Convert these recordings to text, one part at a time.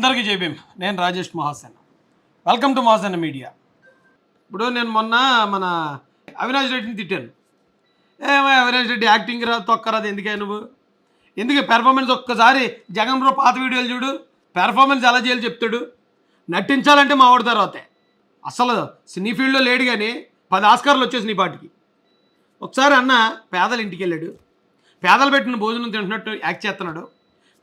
అందరికీ జై నేను Rajesh Mahasen. Welcome to Mahasena media ఇప్పుడు నేను మొన్న మన అవినాష్ రెడ్డిని తిట్టాను. ఏమో అవినాష్ రెడ్డి యాక్టింగ్ రా తొక్కరాదు ఎందుకే నువ్వు? ఎందుకే పెర్ఫార్మెన్స్ ఒక్కసారి జగన్ బ్రో పాత వీడియోలు చూడు పెర్ఫార్మెన్స్ ఎలా చేయాలి చెప్తాడు. నటించాలంటే మా వాడి తర్వాతే. అసలు సినీ ఫీల్డ్లో లేడు కానీ పది ఆస్కార్లు వచ్చేసి నీ పాటికి ఒకసారి అన్న పేదలు ఇంటికి వెళ్ళాడు. పేదలు పెట్టిన భోజనం తింటున్నట్టు యాక్ట్ చేస్తున్నాడు.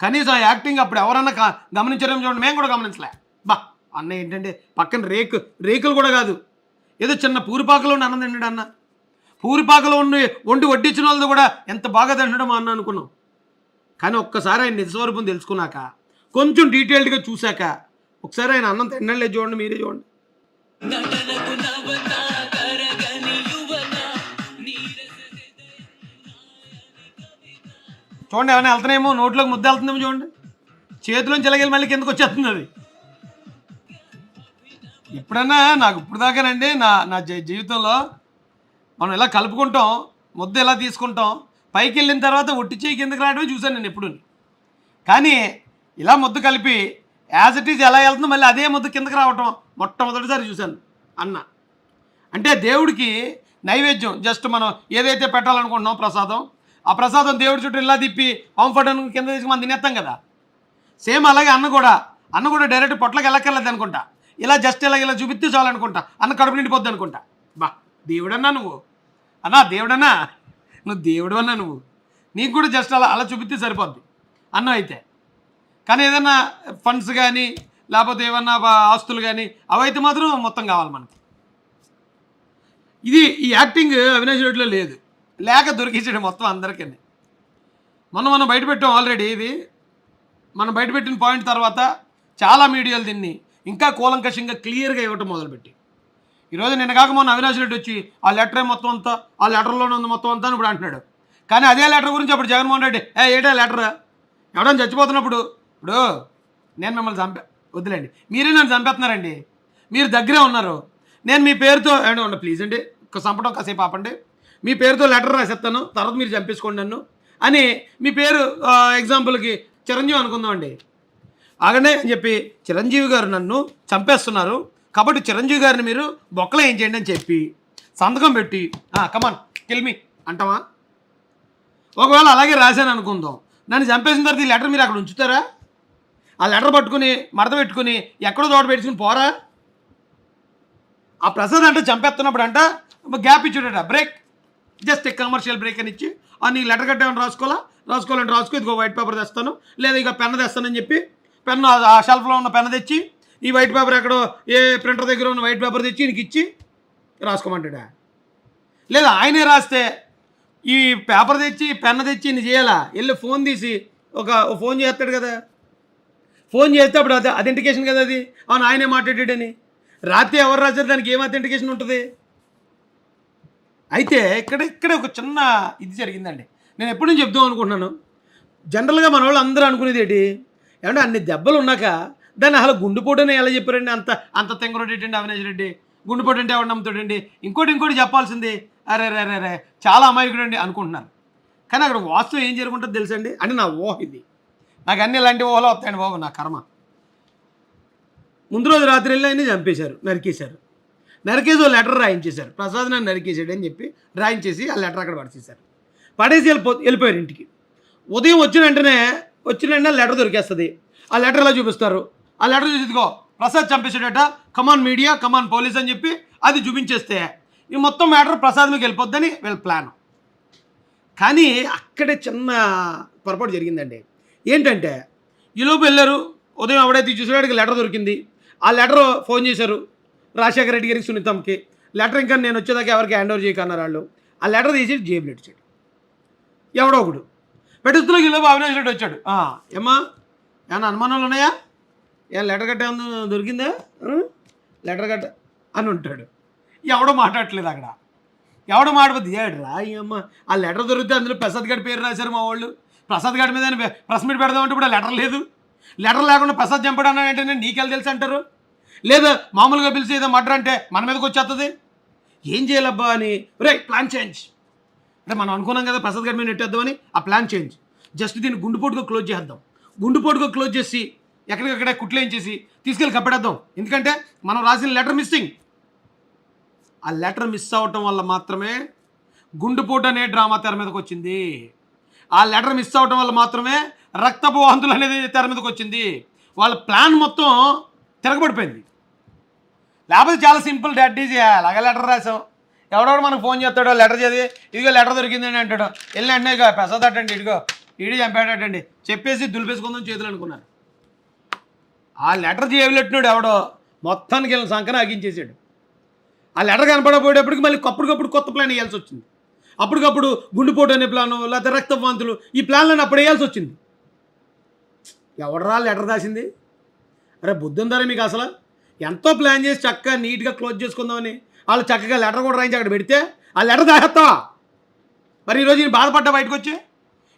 కనీసం ఆ యాక్టింగ్ అప్పుడు ఎవరన్నా గమనించడం చూడండి. మేము కూడా గమనించలే. బా అన్న ఏంటంటే పక్కన రేకు రేకులు కూడా కాదు. ఏదో చిన్న పూరిపాకలో ఉండి అన్నం తిన్నాడు అన్న. పూరిపాకలో ఉండి వండి వడ్డించిన వాళ్ళది కూడా ఎంత బాగా తినడం మా అన్న అనుకున్నాం. కానీ ఒక్కసారి ఆయన నిజస్వరూపం తెలుసుకున్నాక కొంచెం డీటెయిల్డ్గా చూశాక ఒకసారి ఆయన అన్నం తినలేదు చూడండి మీరే చూడండి. చూడండి ఏమైనా వెళ్తున్నాయేమో నోట్లోకి ముద్ద వెళ్తుందేమో చూడండి. చేతిలోంచి ఎలాగెళ్ళి మళ్ళీ కిందకు వచ్చేస్తుంది అది. ఎప్పుడన్నా నాకు ఇప్పుడు దాకానండి నా నా జీవితంలో మనం ఇలా కలుపుకుంటాం ముద్ద ఇలా తీసుకుంటాం పైకి వెళ్ళిన తర్వాత ఒట్టి చేయి కిందకి రావడమే చూశాను నేను ఎప్పుడు. కానీ ఇలా ముద్ద కలిపి యాజ్ ఇట్ ఈజ్ ఎలా వెళ్తుందో మళ్ళీ అదే ముద్ద కిందకి రావటం మొట్టమొదటిసారి చూశాను అన్న. అంటే దేవుడికి నైవేద్యం జస్ట్ మనం ఏదైతే పెట్టాలనుకుంటున్నాం ప్రసాదం ఆ ప్రసాదం దేవుడి చుట్టూ ఇలా తిప్పి కంఫర్ట్ కింద తీసుకు మనం తినేస్తాం కదా. సేమ్ అలాగే అన్న కూడా అన్న కూడా డైరెక్ట్ పొట్లకి వెళ్ళక్కర్లేదు అనుకుంటా. ఇలా జస్ట్ ఇలా ఇలా చూపిస్తే చాలనుకుంటా అన్న కడుపు నిండిపోద్ది అనుకుంటా. బా దేవుడన్నా నువ్వు. అన్నా దేవుడన్నా. నువ్వు దేవుడు అన్నా నువ్వు. నీకు కూడా జస్ట్ అలా అలా చూపిస్తే సరిపోద్ది. అన్నం అయితే. కానీ ఏదైనా ఫండ్స్ కానీ లేకపోతే ఏమన్నా ఆస్తులు కానీ అవైతే మాత్రం మొత్తం కావాలి మనకి. ఇది ఈ యాక్టింగ్ అవినాష్ రెడ్డిలో లేదు. లేక దొరికించాడు మొత్తం అందరికీ మనం మనం బయటపెట్టాం ఆల్రెడీ ఇది. మనం బయటపెట్టిన పాయింట్ తర్వాత చాలా మీడియాలు దీన్ని ఇంకా కూలంకషంగా క్లియర్గా ఇవ్వటం మొదలుపెట్టి. ఈరోజు నిన్న కాక మొన్న అవినాష్ రెడ్డి వచ్చి ఆ లెటరే మొత్తం అంతా? ఆ లెటర్లోనే ఉంది మొత్తం అంతా? అని ఇప్పుడు అంటున్నాడు. కానీ అదే లెటర్ గురించి అప్పుడు జగన్మోహన్ రెడ్డి ఏ ఏటా లెటర్ ఎవడని చచ్చిపోతున్నప్పుడు? ఇప్పుడు నేను మిమ్మల్ని చంపే వద్దులేండి. మీరే నన్ను చంపేస్తున్నారండి. మీరు దగ్గరే ఉన్నారు. నేను మీ పేరుతో ఏమండి ప్లీజ్ అండి. చంపడం కాసేపు ఆపండి. మీ పేరుతో లెటర్ రాసేస్తాను తర్వాత మీరు చంపేసుకోండి నన్ను అని మీ పేరు ఎగ్జాంపుల్కి చిరంజీవి అనుకుందామండి ఆగనే అని చెప్పి చిరంజీవి గారు నన్ను చంపేస్తున్నారు. కాబట్టి చిరంజీవి గారిని మీరు బొక్కలో ఏం చేయండి అని చెప్పి సంతకం పెట్టి కమాన్ కిల్మి అంటావా? ఒకవేళ అలాగే రాశాను అనుకుందాం. నన్ను చంపేసిన తర్వాత ఈ లెటర్ మీరు అక్కడ ఉంచుతారా? ఆ లెటర్ పట్టుకుని మడత పెట్టుకుని ఎక్కడో తోట పెట్టుకుని పోరా? ఆ ప్రసాద్ అంటే చంపేస్తున్నప్పుడు అంట గ్యాప్ ఇచ్చాడట బ్రేక్ జస్ట్ కమర్షియల్ బ్రేక్ అని ఇచ్చి ఆ నీ లెటర్ కట్టామని రాసుకోవాలా? రాసుకోవాలంటే రాసుకో ఇదిగో వైట్ పేపర్ తెస్తాను. లేదా ఇక పెన్ తెస్తానని చెప్పి పెన్ ఆ షెల్ఫ్లో ఉన్న పెన్ తెచ్చి ఈ వైట్ పేపర్ ఎక్కడో ఏ ప్రింటర్ దగ్గర ఉన్న వైట్ పేపర్ తెచ్చి నీకు ఇచ్చి రాసుకోమంటాడా? లేదా ఆయనే రాస్తే ఈ పేపర్ తెచ్చి పెన్ తెచ్చి నీ చేయాలా? వెళ్ళి ఫోన్ తీసి ఒక ఫోన్ చేస్తాడు కదా. ఫోన్ చేస్తే అప్పుడు అది అథెంటికేషన్ కదా అది. అవును ఆయనే మాట్లాడాడని. రాత్రి ఎవరు రాశారు? దానికి ఏం అథెంటికేషన్ ఉంటుంది? అయితే ఇక్కడ ఇక్కడ ఒక చిన్న ఇది జరిగిందండి. నేను ఎప్పటి నుంచి చెప్దాం అనుకుంటున్నాను? జనరల్గా మన వాళ్ళు అందరూ అనుకునేది ఏంటి? ఏమంటే అన్ని దెబ్బలు ఉన్నాక దాన్ని అసలు గుండెపోటు అని ఎలా చెప్పారండి? అంత అంత తెంగరోడు ఏంటండి అవినాష్ రెడ్డి? గుండెపోటు అంటే ఎవరు నమ్ముతాడండి? ఇంకోటి ఇంకోటి చెప్పాల్సింది. అరే రే రే రే చాలా అమాయకుడు అండి అనుకుంటున్నారు. కానీ అక్కడ వాస్తవం ఏం జరుగుంటుందో తెలుసండి? అని నా ఊహ ఇది. నాకు అన్ని ఇలాంటి ఊహలు వస్తాయండి బాబు నా కర్మ. ముందు రోజు రాత్రి వెళ్ళి ఆయన్ని చంపేశారు నరికేశారు. నరికేసి ఓ లెటర్ రాయించేశారు. ప్రసాద్ నన్ను నరికేసాడు అని చెప్పి రాయించేసి ఆ లెటర్ అక్కడ పడేసేశారు. పడేసి వెళ్ళిపో వెళ్ళిపోయారు ఇంటికి. ఉదయం వచ్చిన వెంటనే వచ్చిన వెంటనే లెటర్ దొరికేస్తుంది. ఆ లెటర్ ఎలా చూపిస్తారు? ఆ లెటర్ చూసిదిగో Prasad చంపేసాడట come on media come on police అని చెప్పి అది చూపించేస్తే ఈ మొత్తం మ్యాటర్ ప్రసాద్ మీకు వెళ్ళిపోద్దని వీళ్ళ ప్లాన్ కానీ అక్కడే చిన్న పొరపాటు జరిగిందండి. ఏంటంటే ఈలోపు వెళ్ళారు. ఉదయం ఎవడైతే చూసాడికి లెటర్ దొరికింది. ఆ లెటర్ ఫోన్ చేశారు. రాజశేఖర రెడ్డి గారికి సునీతమ్మకి లెటర్ ఇంకా నేను వచ్చేదాకా ఎవరికి హ్యాండ్ ఓవర్ చేయకన్నారు వాళ్ళు. ఆ లెటర్ తీసి జేబులు ఇచ్చాడు. ఎవడో ఒకడు. పెట్టుస్తున్న ఈలోపు అవినాష్ రెడ్డి వచ్చాడు. ఏమ్మా ఏమన్నా అనుమానాలు ఉన్నాయా? ఏం లెటర్ కట్ట ఏమన్నా దొరికిందా? లెటర్ కట్ట అని ఉంటాడు. ఎవడో మాట్లాడట్లేదు అక్కడ. ఎవడో మాట్లాడుతుంది ఏడ్రా అమ్మ ఆ లెటర్ దొరికితే అందులో ప్రసాద్ గారి పేరు రాశారు మా వాళ్ళు. ప్రసాద్ గారి మీద ప్రెస్ మీట్ పెడదామంటే ఇప్పుడు లెటర్ లేదు. లెటర్ లేకుండా ప్రసాద్ చంపడం అంటే నీకెళ్ళి తెలుసు అంటారు? లేదా మామూలుగా పిలిచి ఏదో మర్డర్ అంటే మన మీదకి వచ్చేస్తుంది ఏం చేయాలబ్బా అని? రే ప్లాన్ చేంజ్ అంటే మనం అనుకున్నాం కదా ప్రసాద్ గారి మీద నెట్టేద్దామని ఆ ప్లాన్ చేంజ్ జస్ట్ దీన్ని గుండుపోటుగా క్లోజ్ చేద్దాం గుండుపోటుగా క్లోజ్ చేసి ఎక్కడికక్కడే కుట్లేయించేసి తీసుకెళ్ళి కప్పెడేద్దాం ఎందుకంటే మనం రాసిన లెటర్ మిస్సింగ్ ఆ లెటర్ మిస్ అవ్వటం వల్ల మాత్రమే గుండుపోటు అనే డ్రామా తెర మీదకి వచ్చింది. ఆ లెటర్ మిస్ అవ్వటం వల్ల మాత్రమే రక్తపు వాంతులు అనేది తెర మీదకి వచ్చింది. వాళ్ళ ప్లాన్ మొత్తం తిరగబడిపోయింది. లేకపోతే చాలా సింపుల్ డాడ్ ఈజీ అలాగే లెటర్ రాసాం ఎవడెవడు మనకు ఫోన్ చేస్తాడో లెటర్ చదివి ఇదిగో లెటర్ దొరికిందని అంటాడు. వెళ్ళి అంటే ఇక పెసదటండి ఇదిగో ఇడి చంపాడటండి చెప్పేసి దులిపేసుకుందాం చేతులు అనుకున్నాను ఆ లెటర్ చేయలేట్టినాడు ఎవడో మొత్తానికి వెళ్ళిన సంకన ఆగించేసాడు ఆ లెటర్ కనపడపోయేటప్పటికి మళ్ళీ అప్పటికప్పుడు కొత్త ప్లాన్ వేయాల్సి వచ్చింది. అప్పటికప్పుడు గుండెపోటు అనే ప్లాను లేకపోతే రక్తవాంతులు ఈ ప్లాన్లను అప్పుడు వేయాల్సి వచ్చింది. ఎవడరా లెటర్ రాసింది? అరే బుద్ధి మీకు అసలు? ఎంతో ప్లాన్ చేసి చక్కగా నీట్గా క్లోజ్ చేసుకుందామని. వాళ్ళు చక్కగా లెటర్ కూడా రాయించి అక్కడ పెడితే ఆ లెటర్ దాగేస్తావా మరి ఈరోజు నేను బాధపడ్డా బయటకు వచ్చి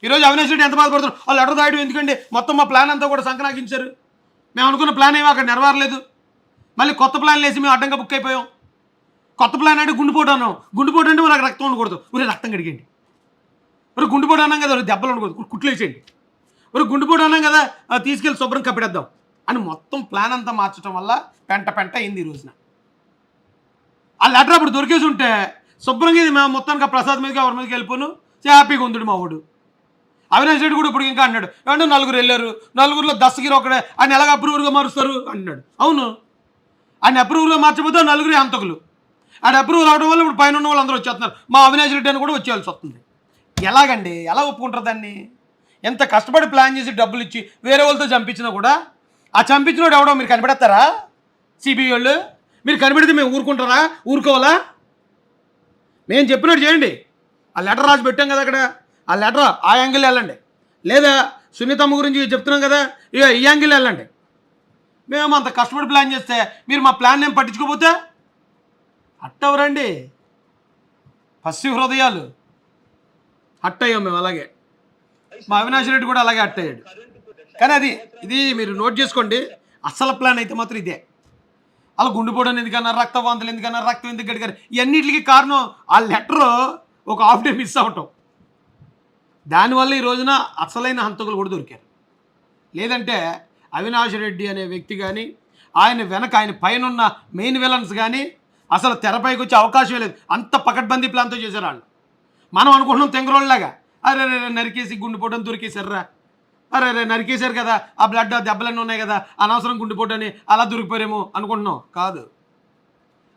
ఈరోజు అవినాష్ రెడ్డి ఎంత బాధపడుతున్నారు? ఆ లెటర్ దాయడం ఎందుకండి? మొత్తం మా ప్లాన్ అంతా కూడా సంక్రాకించారు మేము అనుకున్న ప్లాన్ ఏమో అక్కడ నెరవేరలేదు. మళ్ళీ కొత్త ప్లాన్ వేసి మేము అడ్డంగా బుక్ అయిపోయాం. కొత్త ప్లాన్ అంటే గుండెపోటు అన్నాం. గుండెపోటు అంటే మనకు రక్తం ఉండకూడదు. ఊరే రక్తం కడిగండి మరి గుండెపోటు అన్నాం కదా దెబ్బలు ఉండకూడదు. కుట్లు వేసేయండి. మరి గుండెపోటు అన్నాం కదా తీసుకెళ్ళి శుభ్రం కప్పెడేద్దాం. అని మొత్తం ప్లాన్ అంతా మార్చడం వల్ల పెంట పెంట అయింది ఈ రోజున. ఆ లెటర్ అప్పుడు దొరికేసి ఉంటే శుభ్రంగా ఇది మేము మొత్తానికి ఆ ప్రసాద్ మీదకి ఎవరి మీదకి వెళ్ళిపోను? హ్యాపీగా ఉందుడు మా వాడు. అవినాష్ రెడ్డి కూడా ఇప్పుడు ఇంకా అన్నాడు ఏమంటే నలుగురు వెళ్ళారు. నలుగురిలో దస్తగిరి ఒకడే. ఆయన ఎలాగ అప్రూవర్గా మారుస్తారు? అన్నాడు. అవును. ఆయన అప్రూవర్గా మార్చబోతే నలుగురు అంతకులు ఆయన అప్రూవ్ రావడం వల్ల ఇప్పుడు పైన ఉన్న వాళ్ళందరూ వచ్చేస్తున్నారు. మా అవినాష్ రెడ్డి అని కూడా వచ్చేయాల్సి వస్తుంది. ఎలాగండి? ఎలా ఒప్పుకుంటారు దాన్ని? ఎంత కష్టపడి ప్లాన్ చేసి డబ్బులు ఇచ్చి వేరే వాళ్ళతో చంపించినా కూడా ఆ చంపించినోడు ఎవడో మీరు కనిపెడతారా? సిబిఐ వాళ్ళు? మీరు కనిపెడితే మేము ఊరుకుంటారా? ఊరుకోవాలా? మేము చెప్పినట్టు చేయండి. ఆ లెటర్ రాసి పెట్టాం కదా అక్కడ. ఆ లెటర్ ఆ యాంగిల్ వెళ్ళండి. లేదా సునీతమ్మ గురించి చెప్తున్నాం కదా ఇక ఈ యాంగిల్ వెళ్ళండి. మేము అంత కష్టపడి ప్లాన్ చేస్తే మీరు మా ప్లాన్ ఏం పట్టించుకోపోతే అట్టవరండి. పసి హృదయాలు. అట్టయ్యాం మేము అలాగే. మా అవినాష్ రెడ్డి కూడా అలాగే అట్టయ్యాడు. కానీ అది ఇది మీరు నోట్ చేసుకోండి. అసలు ప్లాన్ అయితే మాత్రం ఇదే. అలా గుండెపోవడం ఎందుకన్నా రక్తవాంతులు ఎందుకన్నా రక్తం ఎందుకు గడిగారు? ఇవన్నిటికీ కారణం ఆ లెటర్ ఒక హాఫ్ డే మిస్ అవ్వటం. దానివల్ల ఈ రోజున అసలైన హంతకులు కూడా దొరికారు. లేదంటే అవినాష్ రెడ్డి అనే వ్యక్తి కానీ ఆయన వెనక ఆయన పైన ఉన్న మెయిన్ విలన్స్ కానీ అసలు తెరపైకి వచ్చే అవకాశం లేదు. అంత పకడ్బందీ ప్లాన్తో చేశారు వాళ్ళు. మనం అనుకుంటున్నాం తెంగరోళ్ళలాగా. అరే నరికేసి గుండెపోవడం దొరికేశారా అరే అరే నరికేశారు కదా. ఆ బ్లడ్ ఆ దెబ్బలన్నీ ఉన్నాయి కదా. అనవసరం గుండిపోటని అలా దొరికిపోయారేమో అనుకుంటున్నాం కాదు.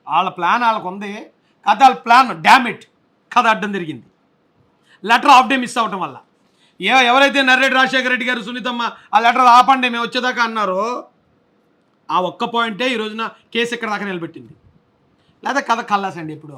వాళ్ళ ప్లాన్ వాళ్ళకు ఉంది. కథ వాళ్ళ ప్లాన్ డ్యామిట్ కథ అడ్డం జరిగింది లెటర్ ఆఫ్ డే మిస్ అవ్వటం వల్ల. ఏ ఎవరైతే నర్రెడ్డి రాజశేఖర రెడ్డి గారు సునీతమ్మ ఆ లెటర్ ఆపండి మేము వచ్చేదాకా అన్నారో ఆ ఒక్క పాయింటే ఈ రోజున కేసు ఇక్కడ దాకా నిలబెట్టింది. లేదా కథ కల్లాసండి ఇప్పుడు